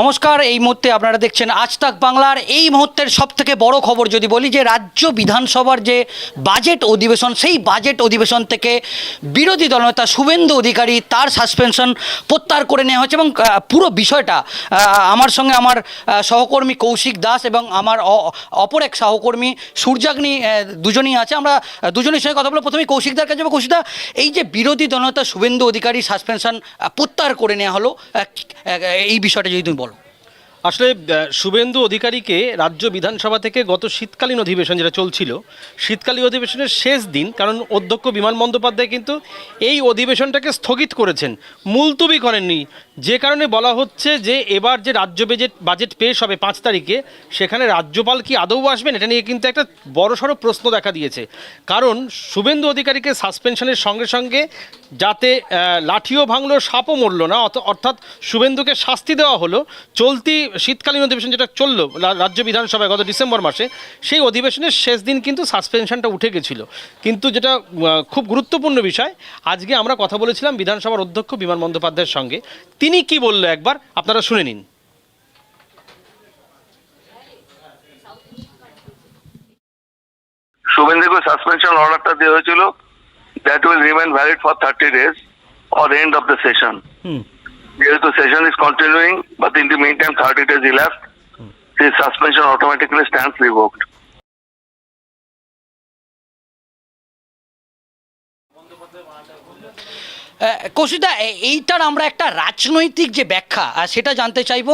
নমস্কার, এই মুহূর্তে আপনারা দেখছেন আজ তাক বাংলার। এই মুহূর্তের সব থেকে বড় খবর যদি বলি, যে রাজ্য বিধানসভার যে বাজেট অধিবেশন, সেই বাজেট অধিবেশন থেকে বিরোধী দলনেতা শুভেন্দু অধিকারী তার সাসপেনশন প্রত্যাহার করে নেওয়া হয়েছে এবং পুরো বিষয়টা আমার সঙ্গে আমার সহকর্মী কৌশিক দাস এবং আমার অপর এক সহকর্মী সূর্যাগ্নি দুজনেই আছে। আমরা দুজনের সঙ্গে কথা বলব। প্রথমে কৌশিকদার কাছে কৌশিকদা এই যে বিরোধী দলনেতা শুভেন্দু অধিকারী সাসপেনশন প্রত্যাহার করে নেওয়া হলো এই বিষয়টা যদি তুমি আসলে শুভেন্দু অধিকারীকে রাজ্য বিধানসভা থেকে গত শীতকালীন অধিবেশন যেটা চলছিল, শীতকালীন অধিবেশনের শেষ দিন, কারণ অধ্যক্ষ বিমান বন্দ্যোপাধ্যায় কিন্তু এই অধিবেশনটাকে স্থগিত করেছেন। মুলতুবি করেননি। যে কারণে বলা হচ্ছে যে, এবার যে রাজ্য বাজেট বাজেট পেশ হবে পাঁচ তারিখে, সেখানে রাজ্যপাল কি আদৌ আসবেন, এটা নিয়ে কিন্তু একটা বড়সড় প্রশ্ন দেখা দিয়েছে। কারণ শুভেন্দু অধিকারীকে সাসপেনশনের সঙ্গে সঙ্গে যাতে লাঠিও ভাঙলো, সাপও মরলো না অর্থাৎ শুভেন্দুকে শাস্তি দেওয়া হলো, চলতি শীতকালীন অধিবেশন যেটা চলল রাজ্য বিধানসভায় গত ডিসেম্বর মাসে সেই অধিবেশনের শেষ দিন কিন্তু সাসপেনশনটা উঠে গেছিল। কিন্তু যেটা খুব গুরুত্বপূর্ণ বিষয় আজকে আমরা কথা বলেছিলাম বিধানসভার অধ্যক্ষ বিমান বন্দ্যোপাধ্যায়ের সঙ্গে। তিনি কি বলল একবার আপনারা শুনে নিন। শুভেন্দুকে সাসপেনশন অর্ডারটা দেওয়া হয়েছিল that will remain valid for thirty days or end of the session Yes, the session is continuing, but in the meantime, 30 days elapsed. Hmm. The suspension automatically stands revoked. কৌশিদা এইটার আমরা একটা রাজনৈতিক যে ব্যাখ্যা সেটা জানতে চাইব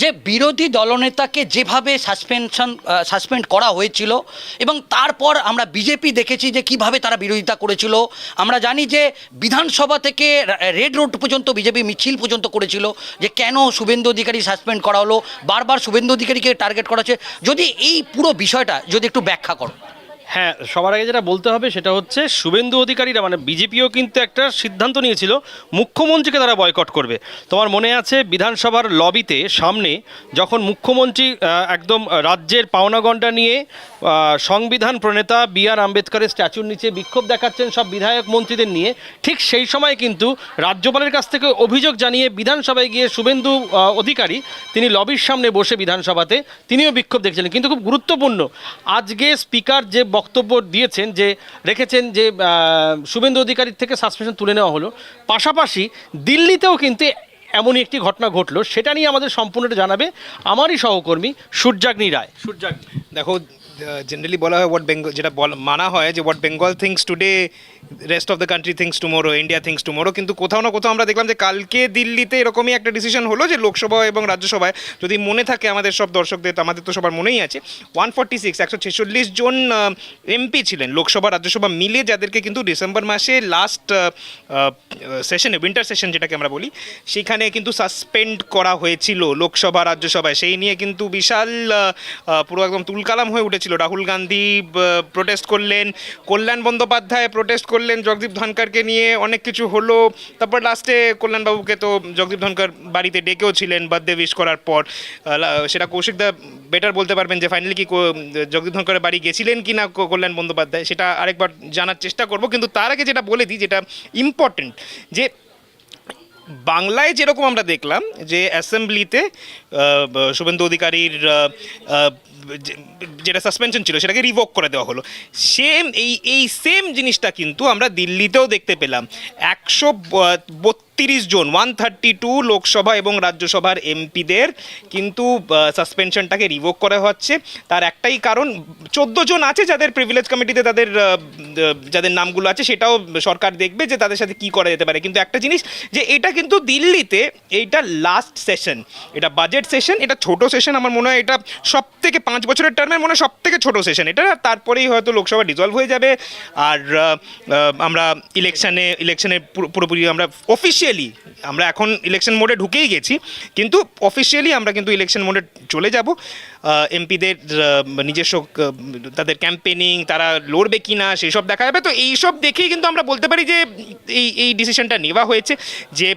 যে বিরোধী দলনেতাকে যেভাবে সাসপেনশন সাসপেন্ড করা হয়েছিল, এবং তারপর আমরা বিজেপি দেখেছি যে কীভাবে তারা বিরোধিতা করেছিল। আমরা জানি যে বিধানসভা থেকে রেড রোড পর্যন্ত বিজেপি মিছিল পর্যন্ত করেছিল, যে কেন শুভেন্দু অধিকারী সাসপেন্ড করা হলো, বারবার শুভেন্দু অধিকারীকে টার্গেট করা হচ্ছে। যদি এই পুরো বিষয়টা যদি একটু ব্যাখ্যা করো। হ্যাঁ সবার আগে যেটা বলতে হবে সেটা হচ্ছে শুভেন্দু অধিকারীরা মানে বিজেপিও কিন্তু একটা সিদ্ধান্ত নিয়েছিল, মুখ্যমন্ত্রীকে তারা বয়কট করবে। তোমার মনে আছে বিধানসভার লবিতে সামনে যখন মুখ্যমন্ত্রী একদম রাজ্যের পাওনাগণ্ডা নিয়ে সংবিধান প্রণেতা বি আর আম্বেদকরের স্ট্যাচুর নিচে বিক্ষোভ দেখাচ্ছেন সব বিধায়ক মন্ত্রীদের নিয়ে, ঠিক সেই সময় কিন্তু রাজ্যপালের কাছ থেকে অভিযোগ জানিয়ে বিধানসভায় গিয়ে শুভেন্দু অধিকারী, তিনি লবির সামনে বসে বিধানসভাতে, তিনিও বিক্ষোভ দেখছিলেন। কিন্তু খুব গুরুত্বপূর্ণ, আজকে স্পিকার যে বক্তব্য দিয়েছেন যে, রেখেছেন যে শুভেন্দু অধিকারীর থেকে সাসপেনশন তুলে নেওয়া হলো। পাশাপাশি দিল্লিতেও কিন্তু এমনই একটি ঘটনা ঘটলো, সেটা নিয়ে আমাদের সম্পূর্ণটা জানাবে আমারই সহকর্মী সূর্যাগ্নি রায়। সূর্যাগ্নি, দেখো জেনারেলি বলা হয় হোয়াট বেঙ্গল যেটা মানা হয় যে what Bengal thinks today rest of the country thinks tomorrow India thinks tomorrow কিন্তু কোথাও না কোথাও আমরা দেখলাম যে কালকে দিল্লিতে এরকমই একটা ডিসিশন হলো যে লোকসভা এবং রাজ্যসভায় যদি মনে থাকে আমাদের সব দর্শকদের আমাদের তো সবার মনেই আছে। ওয়ান ফর্টি সিক্স একশো ছেচল্লিশ জন এমপি ছিলেন লোকসভা, রাজ্যসভা মিলে যাদেরকে কিন্তু ডিসেম্বর মাসে লাস্ট সেশনে উইন্টার সেশন যেটাকে আমরা বলি, সেখানে কিন্তু সাসপেন্ড করা হয়েছিল লোকসভা, রাজ্যসভায়। সেই নিয়ে কিন্তু বিশাল পুরো একদম তুলকালাম হয়ে উঠেছিল রাহুল গান্ধী প্রোটেস্ট করলেন, কল্যাণ বন্দ্যোপাধ্যায় প্রোটেস্ট করলেন জগদীপ ধনকরকে নিয়ে, অনেক কিছু হলো। তারপর লাস্টে কল্যাণবাবুকে তো জগদীপ ধনকর বাড়িতে ডেকেও ছিলেন বার্থডে উইশ করার পর। সেটা কৌশিকদা বেটার বলতে পারবেন যে ফাইনালি কি জগদীপ ধনকরের বাড়ি গেছিলেন কি না কল্যাণ বন্দ্যোপাধ্যায়, সেটা আরেকবার জানার চেষ্টা করব। কিন্তু তার আগে যেটা বলে দিই, যেটা ইম্পর্টেন্ট যে বাংলায় যেরকম আমরা দেখলাম যে অ্যাসেম্বলিতে শুভেন্দু অধিকারীর যেটা সাসপেনশন ছিল, সেটাকে রিভোক করে দেওয়া হলো। সেম এই এই সেম জিনিসটা কিন্তু আমরা দিল্লিতেও দেখতে পেলাম। একশো বত্রিশ জন ওয়ান থার্টি টু লোকসভা এবং রাজ্যসভার এমপিদের কিন্তু সাসপেনশনটাকে রিভোক করা হচ্ছে। তার একটাই কারণ, চোদ্দ জন আছে যাদের প্রিভিলেজ কমিটিতে তাদের যাদের নামগুলো আছে, সেটাও সরকার দেখবে যে তাদের সাথে কি করা যেতে পারে। কিন্তু একটা জিনিস যে এটা কিন্তু দিল্লিতে এইটা লাস্ট সেশন এটা বাজেট সেশন এটা ছোট সেশন আমার মনে হয় এটা সব থেকে পাঁচ বছরের টার্মের মনে সব থেকে ছোট সেশন এটা তারপরেই হয়তো লোকসভা ডিজলভ হয়ে যাবে। আর আমরা ইলেকশানে ইলেকশানে পুরোপুরি আমরা অফিসিয়ালি আমরা এখন ইলেকশন মোডে ঢুকেই গেছি। কিন্তু অফিসিয়ালি আমরা কিন্তু ইলেকশন মোডে চলে যাব। এমপিদের নিজস্ব তাদের ক্যাম্পেনিং তারা লড়বে কি না সেসব দেখা যাবে। তো এইসব দেখেই কিন্তু আমরা বলতে পারি যে এই এই ডিসিশনটা নেওয়া হয়েছে যে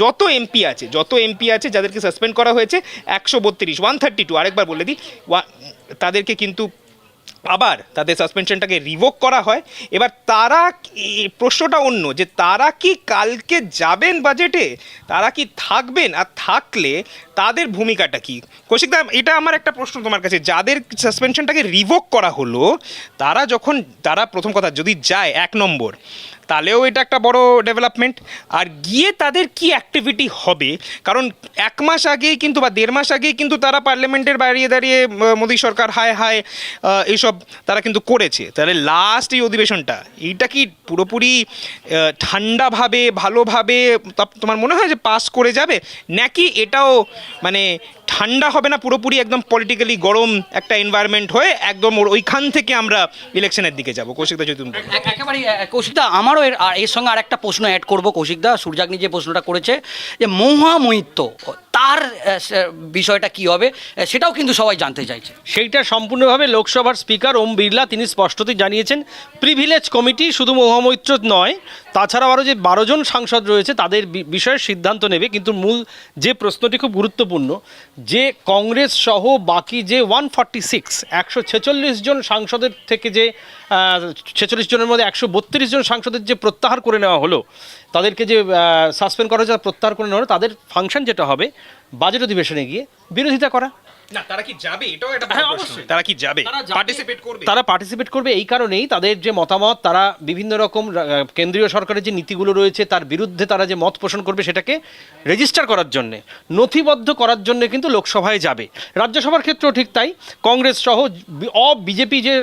যত এমপি আছে, যত এমপি আছে যাদেরকে সাসপেন্ড করা হয়েছে, একশো বত্রিশ ওয়ান থার্টি টু আরেকবার বলে দিই তাদেরকে কিন্তু আবার তাদের সাসপেনশনটাকে রিভোক করা হয়। এবার তারা প্রশ্নটা অন্য যে তারা কি কালকে যাবেন বাজেটে তারা কি থাকবেন আর থাকলে তাদের ভূমিকাটা কি? কৌশিক দা, এটা আমার একটা প্রশ্ন তোমার কাছে। যাদের সাসপেনশনটাকে রিভোক করা হলো, তারা যখন, তারা প্রথম কথা যদি যায়, এক নম্বর। তাহলেও এটা একটা বড় ডেভেলপমেন্ট আর গিয়ে তাদের কি অ্যাক্টিভিটি হবে? কারণ এক মাস আগেই কিন্তু বা দেড় মাস আগেই কিন্তু তারা পার্লামেন্টের বাইরে দাঁড়িয়ে মোদী সরকার হায় হায় এইসব তারা কিন্তু করেছে। তাহলে লাস্ট এই অধিবেশনটা, এইটা কি পুরোপুরি ঠান্ডাভাবে, ভালোভাবে তোমার মনে হয় যে পাস করে যাবে? নাকি এটাও মানে ঠান্ডা হবে না পুরোপুরি একদম পলিটিক্যালি গরম একটা এনভায়রনমেন্ট হয়ে একদম ওইখান থেকে আমরা ইলেকশনের দিকে যাব কৌশিকদা যদি তুমি বলো। এক- একেবারেই আহ, কৌশিকদা আমারও এর আর এর সঙ্গে আরেকটা প্রশ্ন অ্যাড করব কৌশিকদা সূর্যাগ্নি যে প্রশ্নটা করেছে যে মহামৈত্য তার বিষয়টা কি হবে সেটাও কিন্তু সবাই জানতে চাইছে। সেইটা সম্পূর্ণভাবে লোকসভার স্পিকার ওম বিড়লা তিনি স্পষ্টতই জানিয়েছেন প্রিভিলেজ কমিটি শুধু মহামৈত্র নয়, তাছাড়াও আরও যে বারো জন সাংসদ রয়েছে, তাদের বিষয়ে সিদ্ধান্ত নেবে, কিন্তু মূল যে প্রশ্নটি খুব গুরুত্বপূর্ণ, যে কংগ্রেস সহ বাকি যে ওয়ান ফর্টি সিক্স, একশো ছেচল্লিশ জন সাংসদের থেকে যে ছেচল্লিশ জনের মধ্যে একশো বত্রিশ জন সাংসদের যে প্রত্যাহার করে নেওয়া হলো, তাদেরকে যে সাসপেন্ড করা হয়েছে প্রত্যাহার করে নেওয়া হলো, তাদের ফাংশন যেটা হবে বাজেট অধিবেশনে গিয়ে বিরোধিতা করা। না তারা কি যাবে? এটাও একটা হ্যাঁ, অবশ্যই। তারা কি যাবে? পার্টিসিপেট করবে? তারা পার্টিসিপেট করবে এই কারণেই তাদের যে মতামত তারা বিভিন্ন রকম কেন্দ্রীয় সরকারের যে নীতিগুলো রয়েছে তার বিরুদ্ধে তারা যে মত পোষণ করবে সেটাকে রেজিস্টার করার জন্য নথিবদ্ধ করার জন্য কিন্তু লোকসভায় যাবে। রাজ্যসভার ক্ষেত্রেও ঠিক তাই কংগ্রেস সহ অ বিজেপি যে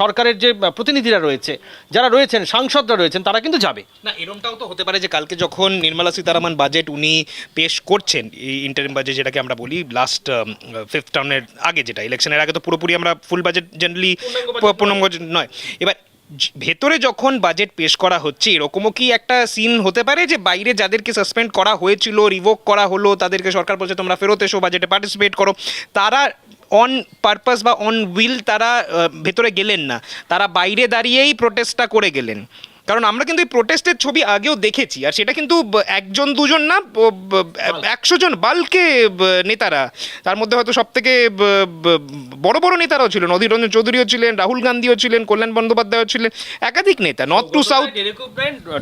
সরকারের যে প্রতিনিধিরা রয়েছে যারা রয়েছেন সাংসদরা রয়েছেন তারা কিন্তু যাবে। না এরমটাও তো হতে পারে যে কালকে যখন নির্মলা সীতারামন বাজেট উনি পেশ করছেন এই ইন্টারিম বাজেট যেটাকে আমরা বলি লাস্ট ফিফথ টার্মের আগে যেটা ইলেকশনের আগে তো পুরোপুরি আমরা ফুল বাজেট জেনারেলি পূর্ণাঙ্গ নয়। এবার ভেতরে যখন বাজেট পেশ করা হচ্ছে, এরকমও কি একটা সিন হতে পারে যে বাইরে যাদেরকে সাসপেন্ড করা হয়েছিল রিভোক করা হলো, তাদেরকে সরকার বলছে তোমরা ফেরত এসো বাজেটে পার্টিসিপেট করো, তারা অন পারপাস বা অন উইল তারা ভেতরে গেলেন না। তারা বাইরে দাঁড়িয়েই প্রোটেস্টটা করে গেলেন। কারণ আমরা কিন্তু এই প্রোটেস্টের ছবি আগেও দেখেছি আর সেটা কিন্তু একজন দুজন না একশো জন বালকে নেতারা। তার মধ্যে হয়তো সব থেকে বড় বড় নেতারাও ছিলেন। অধীর রঞ্জন চৌধুরীও ছিলেন রাহুল গান্ধীও ছিলেন কল্যাণ বন্দ্যোপাধ্যায়ও ছিলেন একাধিক নেতা north to south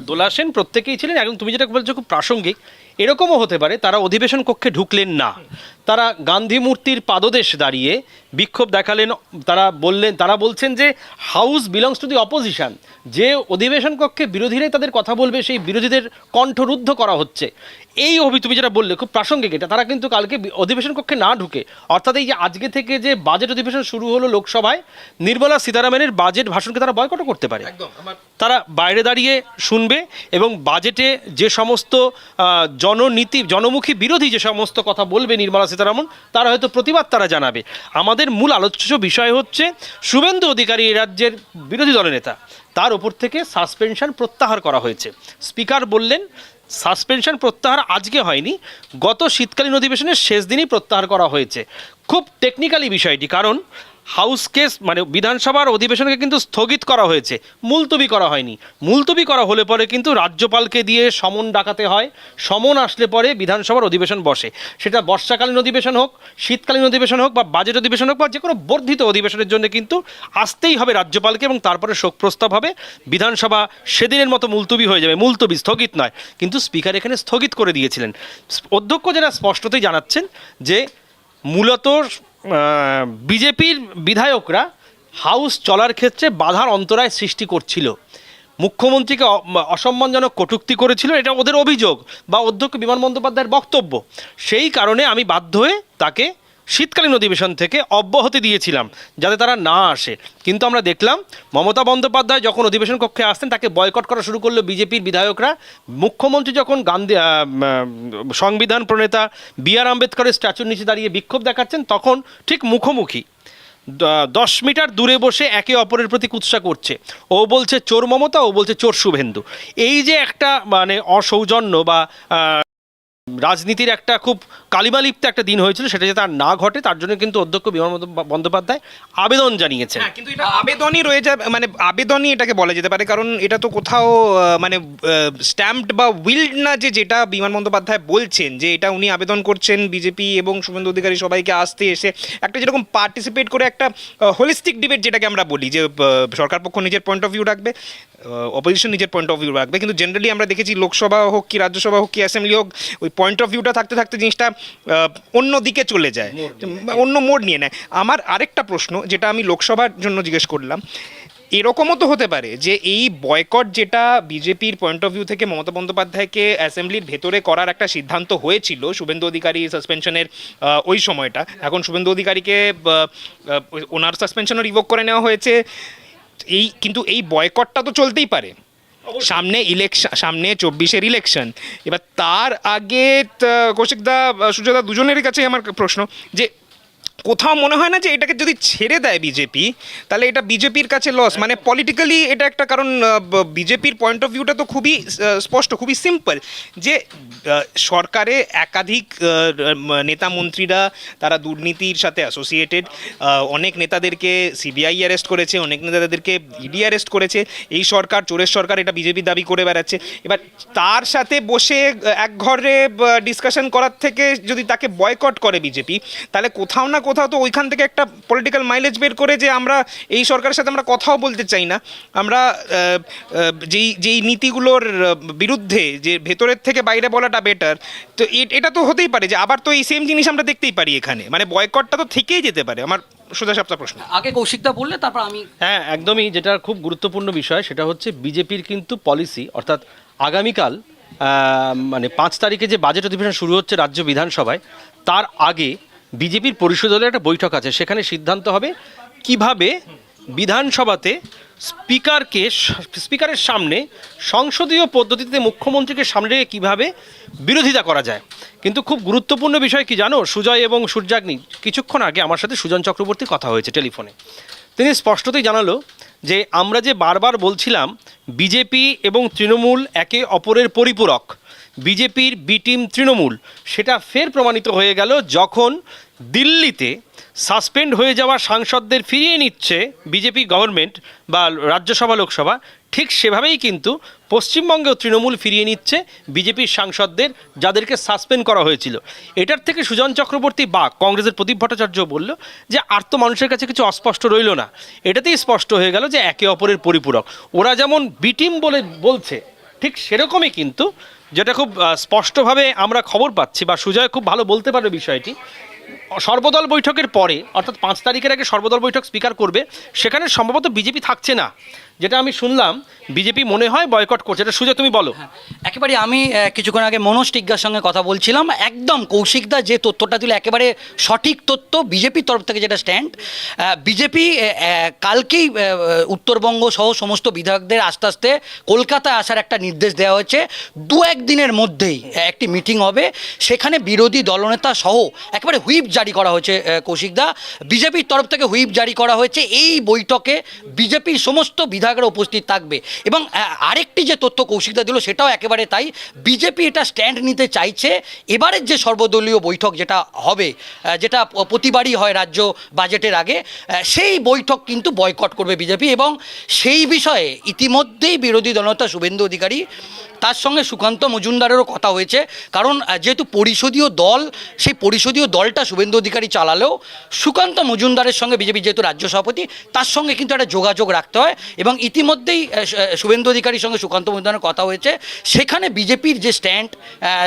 Dola Sen প্রত্যেকেই ছিলেন এবং তুমি যেটা বলছো খুব প্রাসঙ্গিক। এরকমও হতে পারে তারা অধিবেশন কক্ষে ঢুকলেন না। তারা গান্ধী মূর্তির পাদদেশ দাঁড়িয়ে বিক্ষোভ দেখালেন তারা বললেন তারা বলছেন যে house belongs to the opposition যে অধিবেশন কক্ষে বিরোধীরাই তাদের কথা বলবে সেই বিরোধীদের কণ্ঠরুদ্ধ করা হচ্ছে। এই অভি তুমি যেটা বললে খুব প্রাসঙ্গিক এটা। তারা কিন্তু কালকে অধিবেশন কক্ষে না ঢুকে অর্থাৎ এই যে আজকে থেকে যে বাজেট অধিবেশন শুরু হলো লোকসভায় নির্মলা সীতারামনের বাজেট ভাষণকে তারা বয়কটও করতে পারে। তারা বাইরে দাঁড়িয়ে শুনবে এবং বাজেটে যে সমস্ত জননীতি জনমুখী বিরোধী যে সমস্ত কথা বলবে নির্মলা সীতারামন তারা হয়তো প্রতিবাদ তারা জানাবে। আমাদের মূল আলোচ্য বিষয় হচ্ছে, শুভেন্দু অধিকারী এ রাজ্যের বিরোধী দলের নেতা। তার ওপর থেকে সাসপেনশন প্রত্যাহার করা হয়েছে। স্পিকার বললেন, সাসপেনশন প্রত্যাহার আজকে হয়নি, গত শীতকালীন অধিবেশনের শেষ দিনই প্রত্যাহার করা হয়েছে। খুব টেকনিক্যালি বিষয়টি, কারণ হাউসকে মানে বিধানসভার অধিবেশনকে কিন্তু স্থগিত করা হয়েছে। মুলতবি করা হয়নি। মুলতবি করা হলে পরে কিন্তু রাজ্যপালকে দিয়ে সমন ডাকাতে হয়। সমন আসলে পরে বিধানসভার অধিবেশন বসে। সেটা বর্ষাকালীন অধিবেশন হোক, শীতকালীন অধিবেশন হোক, বা বাজেট অধিবেশন হোক, বা যে কোনো বর্ধিত অধিবেশনের জন্য কিন্তু আসতেই হবে রাজ্যপালকে এবং তারপরে শোক প্রস্তাব হবে। বিধানসভা সেদিনের মতো মুলতবি হয়ে যাবে। মুলতবি স্থগিত নয়, কিন্তু স্পিকার এখানে স্থগিত করে দিয়েছিলেন। অধ্যক্ষ যারা স্পষ্টতই জানাচ্ছেন যে মূলত বিজেপির বিধায়করা হাউস চলার ক্ষেত্রে বাধার অন্তরায় সৃষ্টি করছিল। মুখ্যমন্ত্রীকে অসম্মানজনক কটুক্তি করেছিল, এটা ওদের অভিযোগ বা অধ্যক্ষ বিমান বন্দ্যোপাধ্যায়ের বক্তব্য। সেই কারণে আমি বাধ্য হয়ে তাকে শীতকালীন অধিবেশন থেকে অব্যাহতি দিয়েছিলাম যাতে তারা না আসে। কিন্তু আমরা দেখলাম, মমতা বন্দ্যোপাধ্যায় যখন অধিবেশন কক্ষে আসতেন, তাকে বয়কট করা শুরু করল বিজেপির বিধায়করা। মুখ্যমন্ত্রী যখন গান্ধী সংবিধান প্রণেতা বি আর আম্বেদকরের স্ট্যাচুর নিচে দাঁড়িয়ে বিক্ষোভ দেখাচ্ছেন, তখন ঠিক মুখোমুখি। দশ মিটার দূরে বসে একে অপরের প্রতি কুৎসা করছে। ও বলছে, চোর মমতা, ও বলছে, চোর শুভেন্দু। এই যে একটা মানে অসৌজন্য বা রাজনীতির একটা খুব কালিমালিপ্ত একটা দিন হয়েছিল, সেটা যাতে আর না ঘটে, তার জন্য কিন্তু অধ্যক্ষ বিমান বন্দ্যোপাধ্যায় আবেদন জানিয়েছেন। হ্যাঁ কিন্তু এটা আবেদনই রয়ে যাবে মানে আবেদনই এটাকে বলা যেতে পারে, কারণ এটা তো কোথাও মানে স্ট্যাম্পড বা উইল্ড না যে যেটা বিমান বন্দ্যোপাধ্যায় বলছেন, যে এটা উনি আবেদন করছেন বিজেপি এবং শুভেন্দু অধিকারী সবাইকে আসতে এসে একটা যেরকম পার্টিসিপেট করে একটা হোলিস্টিক ডিবেট যেটাকে আমরা বলি, যে সরকার পক্ষ নিজের পয়েন্ট অফ ভিউ রাখবে অপোজিশন নিজের পয়েন্ট অফ ভিউ রাখবে, কিন্তু জেনারেলি আমরা দেখেছি লোকসভা হোক কি রাজ্যসভা হোক কি অ্যাসেম্বলি হোক, ওই পয়েন্ট অফ ভিউটা থাকতে থাকতে জিনিসটা অন্য দিকে চলে যায়। অন্য মোড় নিয়ে নেয়। আমার আরেকটা প্রশ্ন যেটা আমি লোকসভার জন্য জিজ্ঞেস করলাম এরকমও তো হতে পারে যে এই বয়কট যেটা বিজেপির পয়েন্ট অফ ভিউ থেকে মমতা বন্দ্যোপাধ্যায়কে অ্যাসেম্বলির ভেতরে করার একটা সিদ্ধান্ত হয়েছিল শুভেন্দু অধিকারী সাসপেনশনের ওই সময়টা। এখন শুভেন্দু অধিকারীকে ওনার সাসপেনশনও রিভোক করে নেওয়া হয়েছে। এই কিন্তু এই বয়কটটা তো চলতেই পারে। সামনে ইলেকশন সামনে চব্বিশের ইলেকশন এবার তার আগে কৌশিকদা সুজাদা দুজনেরই কাছে আমার প্রশ্ন যে কোথাও মনে হয় না যে এটাকে যদি ছেড়ে দেয় বিজেপি তাহলে এটা বিজেপির কাছে লস মানে পলিটিক্যালি এটা একটা কারণ বিজেপির পয়েন্ট অফ ভিউটা তো খুবই স্পষ্ট, খুবই সিম্পল যে সরকারে একাধিক নেতা মন্ত্রীরা তারা দুর্নীতির সাথে অ্যাসোসিয়েটেড অনেক নেতাদেরকে সিবিআই অ্যারেস্ট করেছে, অনেক নেতাদেরকে ইডি অ্যারেস্ট করেছে। এই সরকার, চোরের সরকার এটা বিজেপি দাবি করে বেড়াচ্ছে। এবার তার সাথে বসে এক ঘরে ডিসকাশন করার থেকে যদি তাকে বয়কট করে বিজেপি তাহলে কোথাও না কোথাও তো ওইখান থেকে একটা পলিটিক্যাল মাইলেজ বের করে যে আমরা এই সরকারের সাথে আমরা কথাও বলতে চাই না। আমরা যেই যেই নীতিগুলোর বিরুদ্ধে যে ভেতরের থেকে বাইরে বলাটা বেটার তো এটা তো হতেই পারে যে আবার তো এই সেম জিনিস আমরা দেখতেই পারি এখানে। মানে বয়কটটা তো থেকেই যেতে পারে। আমার সোজা সাপটা প্রশ্ন। আগে কৌশিকদা বললে তারপর আমি হ্যাঁ একদমই যেটা খুব গুরুত্বপূর্ণ বিষয় সেটা হচ্ছে বিজেপির কিন্তু পলিসি অর্থাৎ আগামীকাল মানে পাঁচ তারিখে যে বাজেট অধিবেশন শুরু হচ্ছে রাজ্য বিধানসভায় তার আগে বিজেপির পরিষদ দলের একটা বৈঠক আছে, সেখানে সিদ্ধান্ত হবে কীভাবে বিধানসভাতে স্পিকারকে স্পিকারের সামনে সংসদীয় পদ্ধতিতে মুখ্যমন্ত্রীকে সামনে রেখে কীভাবে বিরোধিতা করা যায়। কিন্তু খুব গুরুত্বপূর্ণ বিষয় কি জানো? সুজয় এবং সূর্যাগ্নি, কিছুক্ষণ আগে আমার সাথে সুজন চক্রবর্তী কথা হয়েছে টেলিফোনে। তিনি স্পষ্টতই জানালো যে, আমরা যে বারবার বলছিলাম, বিজেপি এবং তৃণমূল একে অপরের পরিপূরক। বিজেপির বি টিম তৃণমূল। সেটা ফের প্রমাণিত হয়ে গেল যখন দিল্লিতে সাসপেন্ড হয়ে যাওয়া সাংসদদের ফিরিয়ে নিচ্ছে বিজেপি গভর্নমেন্ট বা রাজ্যসভা, লোকসভা। ঠিক সেভাবেই কিন্তু পশ্চিমবঙ্গেও তৃণমূল ফিরিয়ে নিচ্ছে বিজেপির সাংসদদের যাদেরকে সাসপেন্ড করা হয়েছিল। এটার থেকে সুজন চক্রবর্তী বা কংগ্রেসের প্রদীপ ভট্টাচার্য বলল যে, আর তো মানুষের কাছে কিছু অস্পষ্ট রইল না। এটাতেই স্পষ্ট হয়ে গেল যে, একে অপরের পরিপূরক। ওরা যেমন বিটিম বলে বলছে, ঠিক সেরকমই কিন্তু যেটা খুব স্পষ্টভাবে আমরা খবর পাচ্ছি বা সুজয় খুব ভালো বলতে পারবে বিষয়টি। সর্বদল বৈঠকের পরে, অর্থাৎ পাঁচ তারিখের আগে সর্বদল বৈঠক স্পিকার করবে, সেখানে সম্ভবত বিজেপি থাকছে না। যেটা আমি শুনলাম, বিজেপি মনে হয় বয়কট করছে। এটা সুজয়, তুমি বলো। একেবারে আমি কিছুক্ষণ আগে মনোজ টিগ্গার সঙ্গে কথা বলছিলাম। একদম কৌশিকদা যে তথ্যটা দিল, একেবারে সঠিক তথ্য বিজেপির তরফ থেকে যেটা স্ট্যান্ড বিজেপি কালকেই উত্তরবঙ্গ সহ সমস্ত বিধায়কদের আস্তে আস্তে কলকাতায় আসার একটা নির্দেশ দেওয়া হয়েছে। দু একদিনের মধ্যেই একটি মিটিং হবে। সেখানে বিরোধী দলনেতা সহ একেবারে হুইপ জারি করা হয়েছে কৌশিকদা বিজেপির তরফ থেকে হুইপ জারি করা হয়েছে। এই বৈঠকে বিজেপির সমস্ত বিধায়করা উপস্থিত থাকবে। এবং আরেকটি যে তথ্য কৌশিকদা দিল সেটাও একেবারে তাই। বিজেপি এটা স্ট্যান্ড নিতে চাইছে। এবারের যে সর্বদলীয় বৈঠক যেটা হবে যেটা প্রতিবারই হয় রাজ্য বাজেটের আগে সেই বৈঠক কিন্তু বয়কট করবে বিজেপি এবং সেই বিষয়ে ইতিমধ্যেই বিরোধী দলনেতা শুভেন্দু অধিকারী তার সঙ্গে সুকান্ত মজুমদারেরও কথা হয়েছে। কারণ যেহেতু পরিষদীয় দল, সেই পরিষদীয় দলটা শুভেন্দু অধিকারী চালালেও সুকান্ত মজুমদারের সঙ্গে বিজেপি যেহেতু রাজ্য সভাপতি, তার সঙ্গে কিন্তু একটা যোগাযোগ রাখতে হয় এবং ইতিমধ্যেই শুভেন্দু অধিকারীর সঙ্গে সুকান্ত মজুমদারের কথা হয়েছে। সেখানে বিজেপির যে স্ট্যান্ড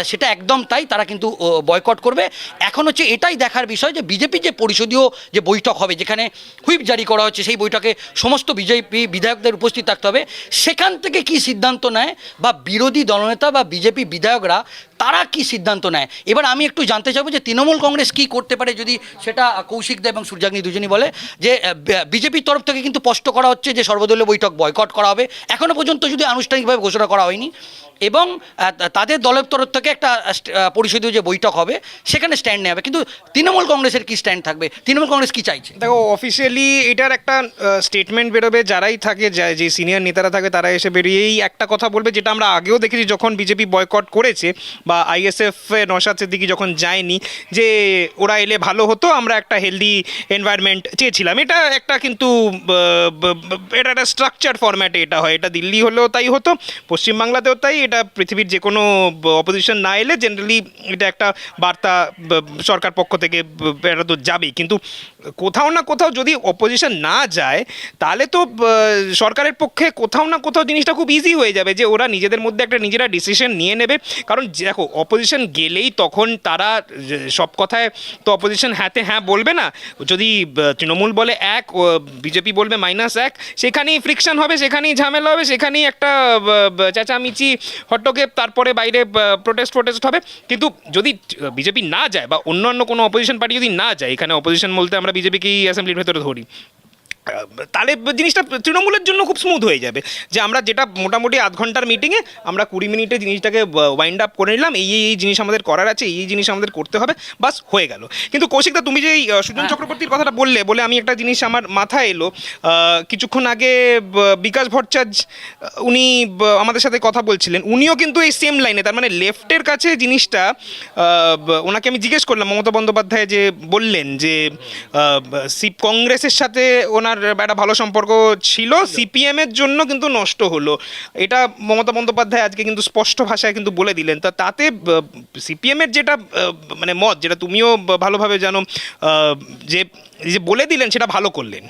সেটা একদম তাই, তারা কিন্তু বয়কট করবে। এখন হচ্ছে এটাই দেখার বিষয় যে বিজেপি যে পরিষদীয় যে বৈঠক হবে, যেখানে হুইপ জারি করা হচ্ছে, সেই বৈঠকে সমস্ত বিজেপি বিধায়কদের উপস্থিত থাকতে হবে। সেখান থেকে কি সিদ্ধান্ত নেয় বা বিরোধী দলনেতা বা বিজেপি বিধায়করা তারা কি সিদ্ধান্ত নেয়? এবার আমি একটু জানতে চাইব যে তৃণমূল কংগ্রেস কি করতে পারে যদি সেটা কৌশিক কৌশিকদা এবং সূর্যাগ্নি দুজনই বলে, যে বিজেপির তরফ থেকে কিন্তু স্পষ্ট করা হচ্ছে যে সর্বদলীয় বৈঠক বয়কট করা হবে। এখনও পর্যন্ত যদি আনুষ্ঠানিকভাবে ঘোষণা করা হয়নি। এবং তাদের দলের তরফ থেকে একটা পরিষদীয় যে বৈঠক হবে, সেখানে স্ট্যান্ড নেওয়া হবে। কিন্তু তৃণমূল কংগ্রেসের কি স্ট্যান্ড থাকবে? তৃণমূল কংগ্রেস কি চাইছে? দেখো অফিসিয়ালি এটার একটা স্টেটমেন্ট বেরোবে। যারাই থাকে, যে সিনিয়র নেতারা থাকে, তারা এসে বেরিয়েই একটা কথা বলবে, যেটা আমরা আগেও দেখেছি, যখন বিজেপি বয়কট করেছে বা আইএসএফ নশাদ সিদ্দিকি যখন যায়নি, যে ওরা এলে ভালো হতো, আমরা একটা হেলদি এনভায়রনমেন্ট চেয়েছিলাম। এটা একটা কিন্তু এটা একটা স্ট্রাকচার ফরম্যাটে এটা হয়। এটা দিল্লি হলেও তাই হতো পশ্চিমবাংলাতেও তাই। এটা পৃথিবীর যে কোনো অপোজিশন না এলে জেনারেলি এটা একটা বার্তা সরকার পক্ষ থেকে এটা তো যাবেই। কিন্তু কোথাও না কোথাও যদি অপোজিশন না যায়, তাহলে তো সরকারের পক্ষে কোথাও না কোথাও জিনিসটা খুব ইজি হয়ে যাবে যে ওরা নিজেদের মধ্যে একটা নিজেরা ডিসিশন নিয়ে নেবে। কারণ দেখো অপোজিশন গেলেই তখন তারা সব কথায় তো অপোজিশন হ্যাঁতে হ্যাঁ বলবে না। যদি তৃণমূল বলে এক বিজেপি বলবে মাইনাস এক, সেখানেই ফ্রিকশন হবে, সেখানেই ঝামেলা হবে, সেখানেই একটা চেঁচামেচি হট্টকে তারপরে বাইরে প্রোটেস্ট প্রোটেস্ট হবে। কিন্তু যদি বিজেপি না যায় বা অন্য অন্য কোনো অপোজিশন পার্টি যদি না যায়, এখানে অপোজিশন বলতে আমরা বিজেপিকেই অ্যাসেম্বলির ভেতরে ধরি। তাহলে জিনিসটা তৃণমূলের জন্য খুব স্মুথ হয়ে যাবে। যে আমরা যেটা মোটামুটি আধ ঘণ্টার মিটিংয়ে আমরা কুড়ি মিনিটে জিনিসটাকে ওয়াইন্ড আপ করে নিলাম এই এই জিনিস আমাদের করার আছে এই জিনিস আমাদের করতে হবে বাস হয়ে গেল। কিন্তু কৌশিকদা তুমি যে এই, সুজন চক্রবর্তীর কথাটা বললে বলে আমি একটা জিনিস আমার মাথায় এলো কিছুক্ষণ আগে বিকাশ ভট্টাচার্য উনি আমাদের সাথে কথা বলছিলেন। উনিও কিন্তু এই সেম লাইনে তার মানে লেফটের কাছে জিনিসটা ওনাকে আমি জিজ্ঞেস করলাম মমতা বন্দ্যোপাধ্যায় যে বললেন যে আহ, কংগ্রেসের সাথে ওনার একটা ভালো সম্পর্ক ছিল সিপিএম এর জন্য কিন্তু নষ্ট হলো। এটা মমতা বন্দ্যোপাধ্যায় আজকে কিন্তু স্পষ্ট ভাষায় কিন্তু বলে দিলেন। তা তাতে সিপিএম এর যেটা মানে মত যেটা তুমিও ভালোভাবে জানো যে যে বলে দিলেন সেটা ভালো করলেন।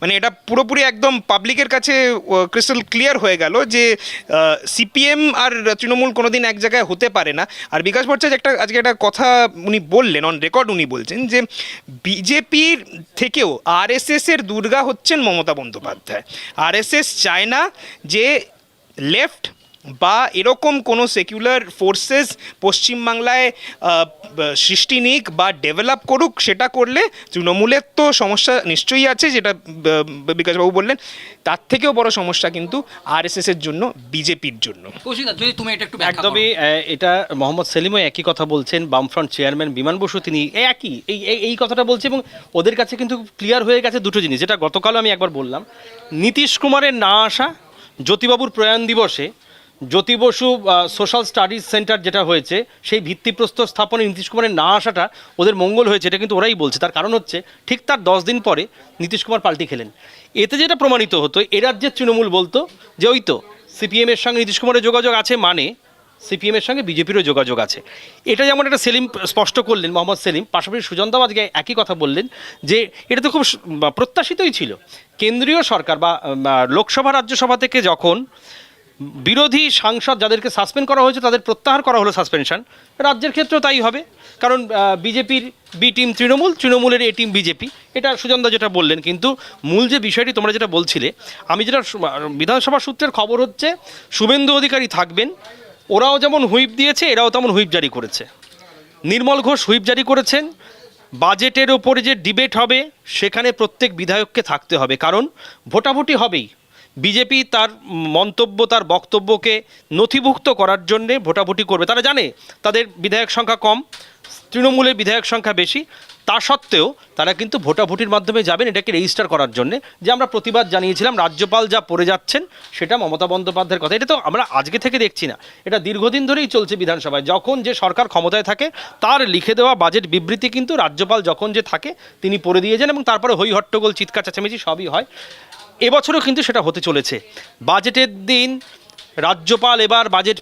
মানে এটা পুরোপুরি একদম পাবলিকের কাছে ক্রিস্টাল ক্লিয়ার হয়ে গেল যে সিপিএম আর তৃণমূল কোনোদিন এক জায়গায় হতে পারে না। আর বিকাশ ভট্টাচার্য একটা, আজকে একটা কথা উনি বললেন অন রেকর্ড উনি বলছেন যে বিজেপির থেকেও আরএসএস এর দুর্গা হচ্ছেন মমতা বন্দ্যোপাধ্যায়। আরএসএস চায় না যে লেফট বা এরকম কোনো সেকুলার ফোর্সেস পশ্চিমবাংলায় সৃষ্টি নিক বা ডেভেলপ করুক সেটা করলে তৃণমূলের তো সমস্যা নিশ্চয়ই আছে যেটা বিকাশবাবু বললেন। তার থেকেও বড় সমস্যা কিন্তু আরএসএস এর জন্য বিজেপির জন্য। যদি তুমি এটা একটু একদমই এটা মোহাম্মদ সেলিমও একই কথা বলছেন বামফ্রন্ট চেয়ারম্যান বিমান বসু তিনি একই এই এই- এই কথাটা বলছে এবং ওদের কাছে কিন্তু ক্লিয়ার হয়ে গেছে দুটো জিনিস যেটা গতকালও আমি একবার বললাম। নীতিশ কুমারের না আসা জ্যোতিবাবুর প্রয়াণ দিবসে Jyoti Basu social studies centre যেটা হয়েছে, সেই ভিত্তিপ্রস্তর স্থাপনে নীতিশ কুমারের না আসাটা ওদের মঙ্গল হয়েছে, এটা কিন্তু ওরাই বলছে। তার কারণ হচ্ছে, ঠিক তার দশ দিন পরে নীতিশ কুমার পাল্টি খেলেন। এতে যেটা প্রমাণিত হতো, এ রাজ্যের তৃণমূল বলতো যে, ওই তো সিপিএমের সঙ্গে নীতিশ কুমারের যোগাযোগ আছে মানে সিপিএমের সঙ্গে বিজেপিরও যোগাযোগ আছে। এটা যেমন একটা সেলিম স্পষ্ট করলেন, মোহাম্মদ সেলিম, পাশাপাশি সুজনদাও আজকে একই কথা বললেন যে, এটা তো খুব প্রত্যাশিতই ছিল। কেন্দ্রীয় সরকার বা বা লোকসভা, রাজ্যসভা থেকে যখন বিরোধী সাংসদ যাদেরকে সাসপেন্ড করা হয়েছে, তাদের প্রত্যাহার করা হলো সাসপেনশন। রাজ্যের ক্ষেত্রেও তাই হবে। কারণ বিজেপির বি টিম তৃণমূল, তৃণমূলের এ টিম বিজেপি এটা সুজনদা যেটা বললেন, কিন্তু মূল যে বিষয়টি তোমরা যেটা বলছিলে, আমি যেটা বিধানসভা সূত্রের খবর হচ্ছে, শুভেন্দু অধিকারী থাকবেন, ওরাও যেমন হুইপ দিয়েছে, এরাও তেমন হুইপ জারি করেছে। নির্মল ঘোষ হুইপ জারি করেছেন, বাজেটের ওপরে যে ডিবেট হবে, সেখানে প্রত্যেক বিধায়ককে থাকতে হবে, কারণ ভোটাভুটি হবেই। বিজেপি তার মন্তব্য, তার বক্তব্যকে নথিভুক্ত করার জন্যে ভোটাভুটি করবে। তারা জানে তাদের বিধায়ক সংখ্যা কম, তৃণমূলের বিধায়ক সংখ্যা বেশি। তা সত্ত্বেও তারা কিন্তু ভোটাভুটির মাধ্যমে যাবেন এটাকে রেজিস্টার করার জন্য। যে আমরা প্রতিবাদ জানিয়েছিলাম, রাজ্যপাল যা পড়ে যাচ্ছেন সেটা মমতা বন্দ্যোপাধ্যায়ের কথা। এটা তো আমরা আজকে থেকে দেখছি না। এটা দীর্ঘদিন ধরেই চলছে বিধানসভায়। যখন যে সরকার ক্ষমতায় থাকে, তার লিখে দেওয়া বাজেট বিবৃতি কিন্তু রাজ্যপাল যখন যে থাকে, তিনি পড়ে দিয়ে যান এবং তারপরে হই হট্টগোল চিৎকার, চেঁচামেচি সবই হয়। এবছরও কিন্তু সেটা হতে চলেছে। বাজেটের দিন রাজ্যপাল এবার বাজেট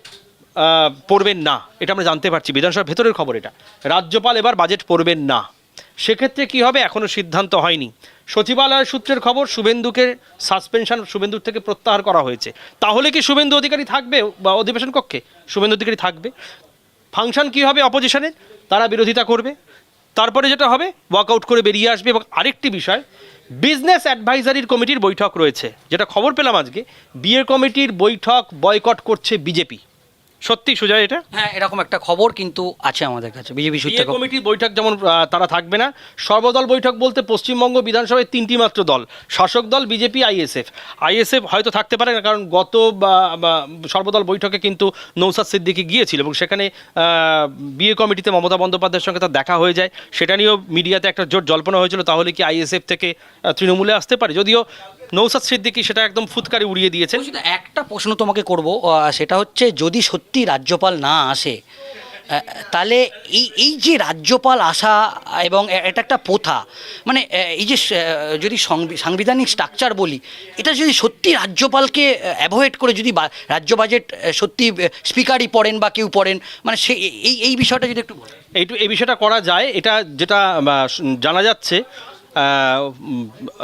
পড়বেন না, এটা আমরা জানতে পারছি, বিধানসভার ভেতরের খবর এটা। রাজ্যপাল এবার বাজেট পড়বেন না। সেক্ষেত্রে কি হবে? এখনও সিদ্ধান্ত হয়নি। সচিবালয়ের সূত্রের খবর, শুভেন্দুকে সাসপেনশন, শুভেন্দুর থেকে প্রত্যাহার করা হয়েছে। তাহলে কি শুভেন্দু অধিকারী থাকবে বা অধিবেশন কক্ষে? শুভেন্দু অধিকারী থাকবে। ফাংশন কি হবে অপোজিশনের? তারা বিরোধিতা করবে। তারপরে যেটা হবে, ওয়াকআউট করে বেরিয়ে আসবে। এবং আরেকটি বিষয় বিজনেস অ্যাডভাইজারির কমিটির বৈঠক রয়েছে। যেটা খবর পেলাম আজকে। বিয়ের কমিটির বৈঠক বয়কট করছে বিজেপি। সত্যি সুজয় এটা? হ্যাঁ এরকম একটা খবর কিন্তু আছে আমাদের কাছে বিজেপি সূত্রে কমিটির বৈঠক যেমন তারা থাকবে না সর্বদল বৈঠক বলতে পশ্চিমবঙ্গ বিধানসভায় তিনটি মাত্র দল শাসক দল বিজেপি আইএসএফ। আইএসএফ হয়তো থাকতে পারে না কারণ গত সর্বদল বৈঠকে কিন্তু নৌসাদ সিদ্দিকি গিয়েছিল এবং সেখানে বিএ কমিটিতে মমতা বন্দ্যোপাধ্যায়ের সঙ্গে তার দেখা হয়ে যায়। সেটা নিয়েও মিডিয়াতে একটা জোর জল্পনা হয়েছিল তাহলে কি আইএসএফ থেকে তৃণমূলে আসতে পারে? যদিও নৌসাদ সিদ্দিকি সেটা একদম ফুৎকারে উড়িয়ে দিয়েছেন। একটা প্রশ্ন তোমাকে করব সেটা হচ্ছে যদি সত্যি রাজ্যপাল না আসে তাহলে এই এই যে রাজ্যপাল আসা এবং এটা একটা প্রথা মানে এই যে যদি সংবি- সাংবিধানিক স্ট্রাকচার বলি, এটা যদি সত্যি রাজ্যপালকে অ্যাভয়েড করে যদি রাজ্য বাজেট সত্যি স্পিকারই পড়েন বা কেউ পড়েন মানে সে এই এই বিষয়টা যদি একটু বলো। এই বিষয়টা করা যায়, এটা যেটা জানা যাচ্ছে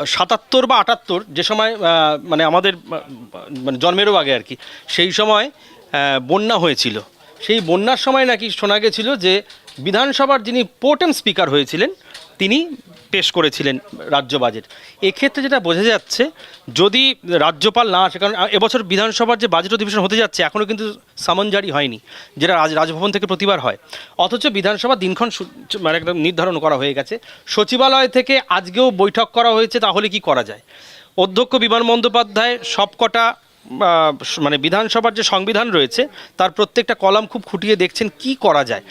সাতাত্তর বা আটাত্তর, যে সময় মানে আমাদের মানে জন্মেরও আগে আর কি, সেই সময় বন্যা হয়েছিল। সেই বন্যার সময় নাকি শোনা গেছিল যে বিধানসভার যিনি পোর্টেম স্পিকার হয়েছিলেন, তিনি পেশ করেছিলেন রাজ্য বাজেট। এক্ষেত্রে যেটা বোঝা যাচ্ছে, যদি রাজ্যপাল না আসে, কারণ এবছর বিধানসভার যে বাজেট অধিবেশন হতে যাচ্ছে এখনও কিন্তু সামন জারি হয়নি, যেটা রাজ রাজভবন থেকে প্রতিবার হয়। অথচ বিধানসভা দিনক্ষণ মানে একদম নির্ধারণ করা হয়ে গেছে। সচিবালয় থেকে আজকেও বৈঠক করা হয়েছে, তাহলে কি করা যায়? অধ্যক্ষ বিমান বন্দ্যোপাধ্যায় সবকটা মানে বিধানসভার যে সংবিধান রয়েছে, তার প্রত্যেকটা কলাম খুব খুঁটিয়ে দেখছেন কি করা যায়।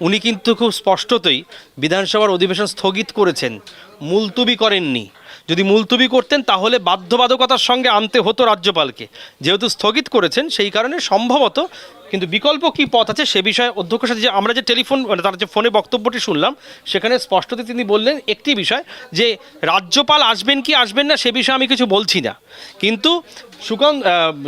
উনি কিন্তু খুব স্পষ্টতই বিধানসভার অধিবেশন স্থগিত করেছেন, মুলতুবি করেননি। যদি মুলতুবি করতেন, তাহলে বাধ্যবাধকতার সঙ্গে আনতে হতো রাজ্যপালকে। যেহেতু স্থগিত করেছেন, সেই কারণে সম্ভবত কিন্তু বিকল্প কি পথ আছে সে বিষয়ে অধ্যক্ষের সাথে যে আমরা যে টেলিফোন মানে তার যে ফোনে বক্তব্যটি শুনলাম, সেখানে স্পষ্টতে তিনি বললেন একটি বিষয়, যে রাজ্যপাল আসবেন কি আসবেন না সে বিষয়ে আমি কিছু বলছি না। কিন্তু সুকান্ত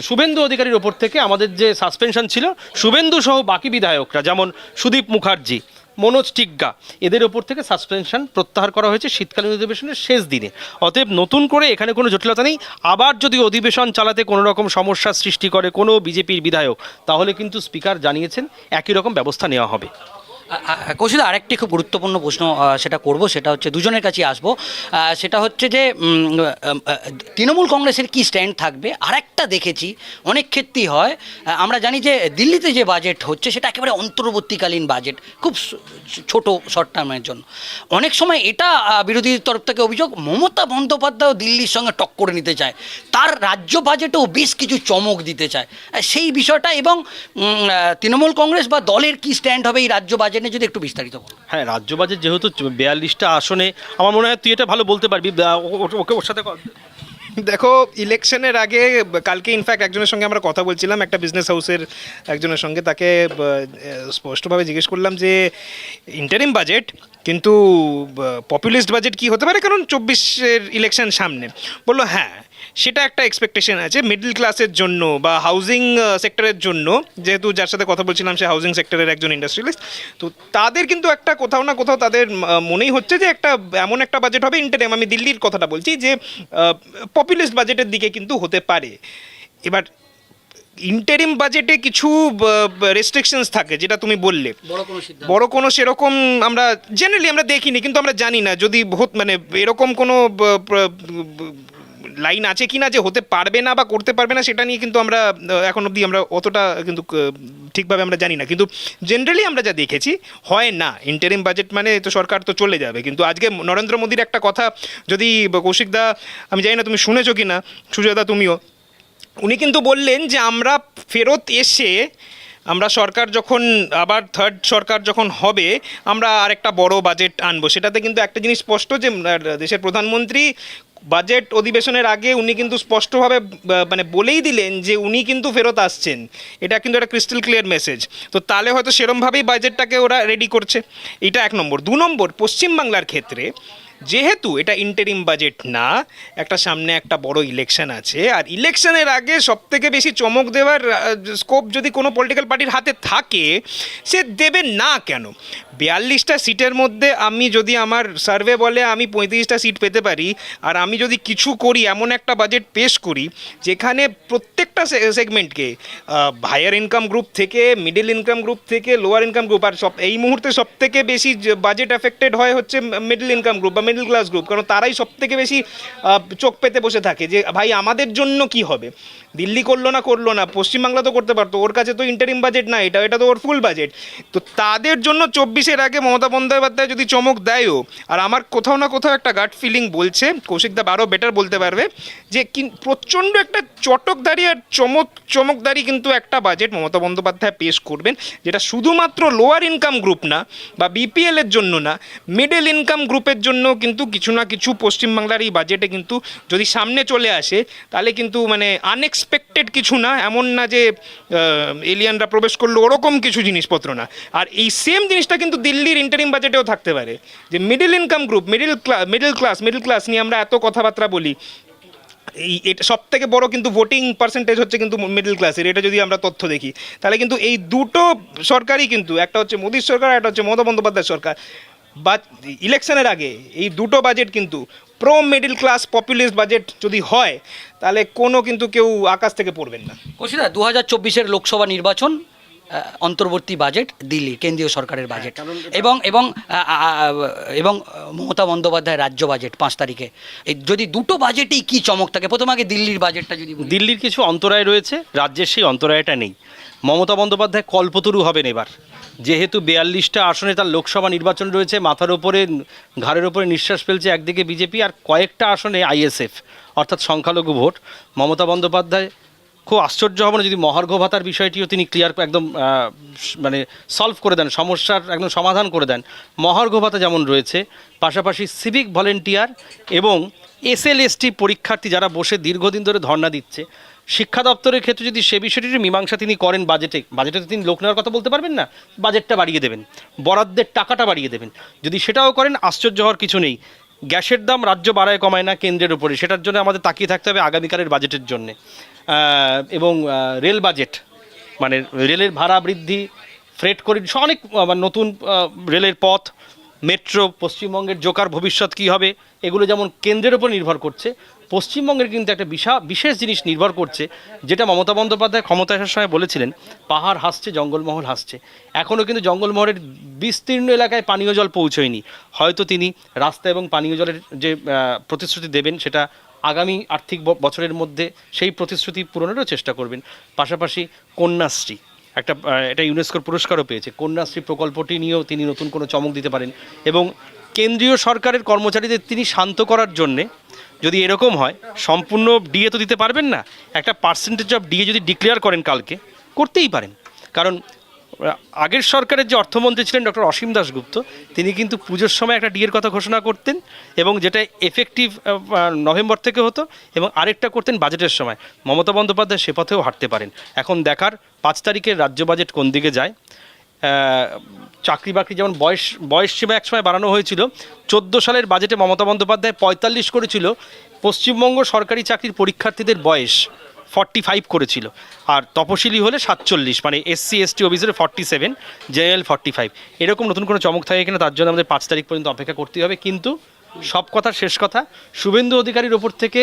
শুভেন্দু অধিকারীর ওপর থেকে আমাদের যে সাসপেনশন ছিল, শুভেন্দু সহ বাকি বিধায়করা, যেমন সুদীপ মুখার্জি মনোজ টিগ্গা। এদের ওপর থেকে সাসপেনশন প্রত্যাহার করা হয়েছে শীতকালীন অধিবেশনের শেষ দিনে। অতএব নতুন করে এখানে কোনো জটিলতা নেই। আবার যদি অধিবেশন চালাতে কোনো রকম সমস্যা সৃষ্টি করে কোনো বিজেপির বিধায়ক, তাহলে কিন্তু স্পিকার জানিয়েছেন একই রকম ব্যবস্থা নেওয়া হবে। কৌশিক আরেকটি খুব গুরুত্বপূর্ণ প্রশ্ন সেটা করব সেটা হচ্ছে দুজনের কাছেই আসব। সেটা হচ্ছে যে তৃণমূল কংগ্রেসের কি স্ট্যান্ড থাকবে? আরেকটা দেখেছি অনেক ক্ষেত্রেই হয়। আমরা জানি যে দিল্লিতে যে বাজেট হচ্ছে সেটা একেবারে অন্তর্বর্তীকালীন বাজেট খুব ছোট শর্ট টার্মের জন্য। অনেক সময় এটা আহ, বিরোধীদের তরফ থেকে অভিযোগ মমতা বন্দ্যোপাধ্যায় দিল্লির সঙ্গে টক করে নিতে চায়। তার রাজ্য বাজেটেও বেশ কিছু চমক দিতে চায়। সেই বিষয়টা এবং তৃণমূল কংগ্রেস বা দলের কি স্ট্যান্ড হবে এই রাজ্য বাজেট নিয়ে যদি একটু বিস্তারিত বলো। হ্যাঁ রাজ্য বাজেট যেহেতু বিয়াল্লিশটা আসনে আমার মনে হয় তুই এটা ভালো বলতে পারবি। ওকে ওর সাথে দেখো ইলেকশনের আগে কালকে ইনফ্যাক্ট একজনের সঙ্গে আমরা কথা বলছিলাম একটা বিজনেস হাউসের একজনের সঙ্গে তাকে স্পষ্টভাবে জিজ্ঞেস করলাম যে ইন্টারিম বাজেট কিন্তু পপুলিস্ট বাজেট কি হতে পারে? কারণ চব্বিশের ইলেকশন সামনে। বলল হ্যাঁ সেটা একটা এক্সপেকটেশন আছে মিডল ক্লাসের জন্য বা হাউজিং সেক্টরের জন্য। যেহেতু যার সাথে কথা বলছিলাম সে হাউজিং সেক্টরের একজন ইন্ডাস্ট্রিয়ালিস্ট তো তাদের কিন্তু একটা কোথাও না কোথাও তাদের মনেই হচ্ছে যে একটা এমন একটা বাজেট হবে ইন্টারিম আমি দিল্লির কথাটা বলছি যে পপুলিস্ট বাজেটের দিকে কিন্তু হতে পারে। এবার ইন্টারিম বাজেটে কিছু রেস্ট্রিকশনস থাকে যেটা তুমি বললে। বড় কোনো সিদ্ধান্ত। বড় কোনো সেরকম আমরা জেনারেলি আমরা দেখিনি কিন্তু আমরা জানি না। যদি বহুত মানে এরকম কোনো লাইন আছে কি না যে হতে পারবে না বা করতে পারবে না, সেটা নিয়ে কিন্তু আমরা এখন অবধি আমরা অতটা কিন্তু ঠিকভাবে আমরা জানি না। কিন্তু জেনারেলি আমরা যা দেখেছি, হয় না। ইন্টারিম বাজেট মানে তো সরকার তো চলে যাবে। কিন্তু আজকে নরেন্দ্র মোদীর একটা কথা, যদি কৌশিকদা আমি জানি না তুমি শুনেছো কি না সুজয়দা তুমিও, উনি কিন্তু বললেন যে আমরা ফেরত এসে, আমরা সরকার যখন, আবার থার্ড সরকার যখন হবে, আমরা আরেকটা বড় বাজেট আনব। সেটাতে কিন্তু একটা জিনিস স্পষ্ট যে দেশের প্রধানমন্ত্রী বাজেট অধিবেশনের আগে উনি কিন্তু স্পষ্টভাবে মানে বলেই দিলেন যে উনি কিন্তু ফেরত আসছেন। এটা কিন্তু একটা ক্রিস্টাল ক্লিয়ার মেসেজ তো তাহলে হয়তো সেরমভাবেই বাজেটটাকে ওরা রেডি করছে। এটা এক নম্বর। দু নম্বর, পশ্চিমবাংলার ক্ষেত্রে যেহেতু এটা ইন্টারিম বাজেট না, একটা সামনে একটা বড় ইলেকশন আছে, আর ইলেকশনের আগে সব থেকে বেশি চমক দেওয়ার স্কোপ যদি কোনো পলিটিক্যাল পার্টির হাতে থাকে, সে দেবে না কেন? বিয়াল্লিশটা সিটের মধ্যে আমি যদি আমার সার্ভে বলে আমি পঁয়ত্রিশটা সিট পেতে পারি, আর আমি যদি কিছু করি, এমন একটা বাজেট পেশ করি, যেখানে প্রত্যেকটা সেগমেন্টকে হায়ার ইনকাম গ্রুপ থেকে মিডিল ইনকাম গ্রুপ থেকে লোয়ার ইনকাম গ্রুপ আর সব, এই মুহূর্তে সব থেকে বেশি বাজেট অ্যাফেক্টেড হয় হচ্ছে মিডল ইনকাম গ্রুপ বা মিডল ক্লাস গ্রুপ কারণ তারাই সব থেকে বেশি চোখ পেতে বসে থাকে যে, ভাই, আমাদের জন্য কি হবে? দিল্লি করল না করল না পশ্চিমবাংলা তো করতে পারতো, ওর কাছে তো ইন্টারিম বাজেট না, এটা এটা তো ওর ফুল বাজেট তো তাদের জন্য চব্বিশের আগে মমতা বন্দ্যোপাধ্যায় যদি চমক দেয়ও, আর আমার কোথাও না কোথাও একটা গাট ফিলিং বলছে কৌশিকদা আরও বেটার বলতে পারবে, যে প্রচণ্ড একটা চটকদারি আর চমক, চমকদারি কিন্তু একটা বাজেট মমতা বন্দ্যোপাধ্যায় পেশ করবেন, যেটা শুধুমাত্র লোয়ার ইনকাম গ্রুপ না, বা বিপিএল এর জন্য না মিডল ইনকাম গ্রুপের জন্য কিন্তু কিছু না কিছু পশ্চিমবাংলার এই বাজেটে কিন্তু যদি সামনে চলে আসে, তাহলে কিন্তু মানে আনএক্সপেক্টেড কিছু না, এমন না যে এলিয়ানরা প্রবেশ করল, ওরকম কিছু জিনিসপত্র না। আর এই সেম জিনিসটা কিন্তু দিল্লির ইন্টারিম বাজেটেও থাকতে পারে। যে middle income group middle class middle class middle class নিয়ে আমরা এত কথাবার্তা বলি, এই এটা সব থেকে বড় কিন্তু ভোটিং পার্সেন্টেজ হচ্ছে কিন্তু মিডল ক্লাসের এটা যদি আমরা তথ্য দেখি। তাহলে কিন্তু এই দুটো সরকারই কিন্তু, একটা হচ্ছে মোদীর সরকার একটা হচ্ছে মমতা বন্দ্যোপাধ্যায় সরকার। বা ইলেকশনের আগে এই দুটো বাজেট কিন্তু pro middle class populist budget যদি হয় তাহলে কোনো কিন্তু কেউ আকাশ থেকে পড়বেন না। কৌশিদা দু হাজার চব্বিশের লোকসভা নির্বাচন অন্তর্বর্তী বাজেট দিল্লি কেন্দ্রীয় সরকারের বাজেট এবং এবং আহ, এবং মমতা বন্দ্যোপাধ্যায় রাজ্য বাজেট পাঁচ তারিখে। যদি দুটো বাজেটেই কি চমক থাকে? প্রথম আগে দিল্লির বাজেটটা যদি দিল্লির কিছু অন্তরায় রয়েছে রাজ্যের সেই অন্তরায়টা নেই। মমতা বন্দ্যোপাধ্যায় কল্পতরু হবেন এবার। যেহেতু বিয়াল্লিশটা আসনে তার লোকসভা নির্বাচন রয়েছে, মাথার ওপরে, ঘাড়ের ওপরে নিঃশ্বাস ফেলছে একদিকে বিজেপি আর কয়েকটা আসনে আইএসএফ, অর্থাৎ সংখ্যালঘু ভোট। মমতা বন্দ্যোপাধ্যায় খুব আশ্চর্য হবে না যদি মহার্ঘ ভাতার বিষয়টিও তিনি ক্লিয়ার একদম মানে সলভ করে দেন, সমস্যার একদম সমাধান করে দেন। মহার্ঘ ভাতা যেমন রয়েছে, পাশাপাশি সিভিক ভলেন্টিয়ার এবং এসএলএসটি পরীক্ষার্থী যারা বসে দীর্ঘদিন ধরে ধর্ণা দিচ্ছে শিক্ষা দপ্তরের ক্ষেত্রে যদি সে বিষয়টির মীমাংসা তিনি করেন বাজেটে বাজেটে তিনি লোক নেওয়ার কথা বলতে পারবেন না? বাজেটটা বাড়িয়ে দেবেন। বরাদ্দের টাকাটা বাড়িয়ে দেবেন। যদি সেটাও করেন, আশ্চর্য হওয়ার কিছু নেই। গ্যাসের দাম রাজ্য বাড়ায় কমায় না কেন্দ্রের উপরে। সেটার জন্য আমাদের তাকিয়ে থাকতে হবে আগামীকালের বাজেটের জন্যে। এবং রেল বাজেট মানে রেলের ভাড়া বৃদ্ধি ফ্রেট করিডোর অনেক নতুন রেলের পথ মেট্রো পশ্চিমবঙ্গের জোকার ভবিষ্যৎ কী হবে, এগুলো যেমন কেন্দ্রের উপর নির্ভর করছে পশ্চিমবঙ্গের কিন্তু একটা বিশা, বিশেষ জিনিস নির্ভর করছে, যেটা মমতা বন্দ্যোপাধ্যায় ক্ষমতা আসার সময় বলেছিলেন, পাহাড় হাসছে, জঙ্গলমহল হাসছে। এখনও কিন্তু জঙ্গলমহলের বিস্তীর্ণ এলাকায় পানীয় জল পৌঁছয়নি। হয়তো তিনি রাস্তা এবং পানীয় জলের যে প্রতিশ্রুতি দেবেন, সেটা আগামী আর্থিক বছরের মধ্যে সেই প্রতিশ্রুতি পূরণেরও চেষ্টা করবেন। পাশাপাশি কন্যাশ্রী, একটা এটা ইউনেস্কোর পুরস্কারও পেয়েছে। কন্যাশ্রী প্রকল্পটি নিয়েও তিনি নতুন কোনো চমক দিতে পারেন। এবং কেন্দ্রীয় সরকারের কর্মচারীদের তিনি শান্ত করার জন্যে যদি এরকম হয়, সম্পূর্ণ ডিএ তো দিতে পারবেন না, একটা পার্সেন্টেজ অফ ডিএ যদি ডিক্লেয়ার করেন কালকে, করতেই পারেন। কারণ আগের সরকারের যে অর্থমন্ত্রী ছিলেন ডক্টর অসীম দাশগুপ্ত, তিনি কিন্তু পুজোর সময় একটা ডিএর কথা ঘোষণা করতেন এবং যেটা এফেক্টিভ নভেম্বর থেকে হতো এবং আরেকটা করতেন বাজেটের সময়। মমতা বন্দ্যোপাধ্যায় সে পথেও হাঁটতে পারেন। এখন দেখার পাঁচ তারিখের রাজ্য বাজেট কোন দিকে যায় চাকরি বাকরি যেমন বয়স বয়স সীমা একসময় বাড়ানো হয়েছিল, চোদ্দ সালের বাজেটে মমতা বন্দ্যোপাধ্যায় পঁয়তাল্লিশ করেছিল, পশ্চিমবঙ্গ সরকারি চাকরির পরীক্ষার্থীদের বয়স ফর্টি ফাইভ করেছিল, আর তপশিলি হলে সাতচল্লিশ মানে এসসি এসটি অফিসের forty seven JL forty five এরকম নতুন কোনো চমক থাকে কিনা তার জন্য আমাদের পাঁচ তারিখ পর্যন্ত অপেক্ষা করতে হবে, কিন্তু সব কথার শেষ কথা, শুভেন্দু অধিকারীর ওপর থেকে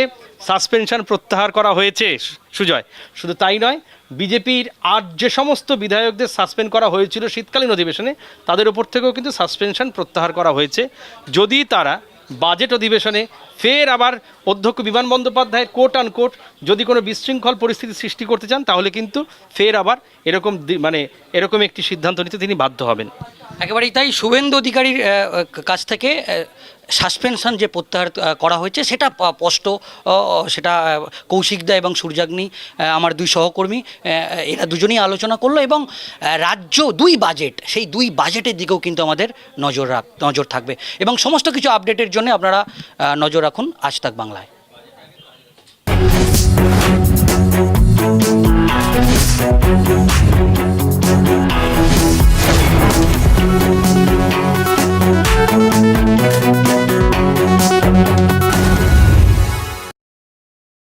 সাসপেনশন প্রত্যাহার করা হয়েছে সুজয়। শুধু তাই নয় বিজেপির আর যে সমস্ত বিধায়কদের সাসপেন্ড করা হয়েছিল শীতকালীন অধিবেশনে, তাদের ওপর থেকেও কিন্তু সাসপেনশন প্রত্যাহার করা হয়েছে। যদি তারা বাজেট অধিবেশনে ফের আবার অধ্যক্ষ বিমান বন্দ্যোপাধ্যায়ের কোট আন কোট যদি কোনো বিশৃঙ্খল পরিস্থিতি সৃষ্টি করতে চান, তাহলে কিন্তু ফের আবার এরকম মানে এরকম একটি সিদ্ধান্ত নিতে তিনি বাধ্য হবেন। একেবারেই তাই শুভেন্দু অধিকারীর কাছ থেকে সাসপেনশন যে প্রত্যাহার করা হয়েছে, সেটা স্পষ্ট সেটা কৌশিকদা এবং সূর্যাগ্নি আমার দুই সহকর্মী এরা দুজনেই আলোচনা করল এবং রাজ্য দুই বাজেট সেই দুই বাজেটের দিকেও কিন্তু আমাদের নজর রাখ, নজর থাকবে। এবং সমস্ত কিছু আপডেটের জন্য আপনারা নজর রাখুন আজ তাক বাংলায়।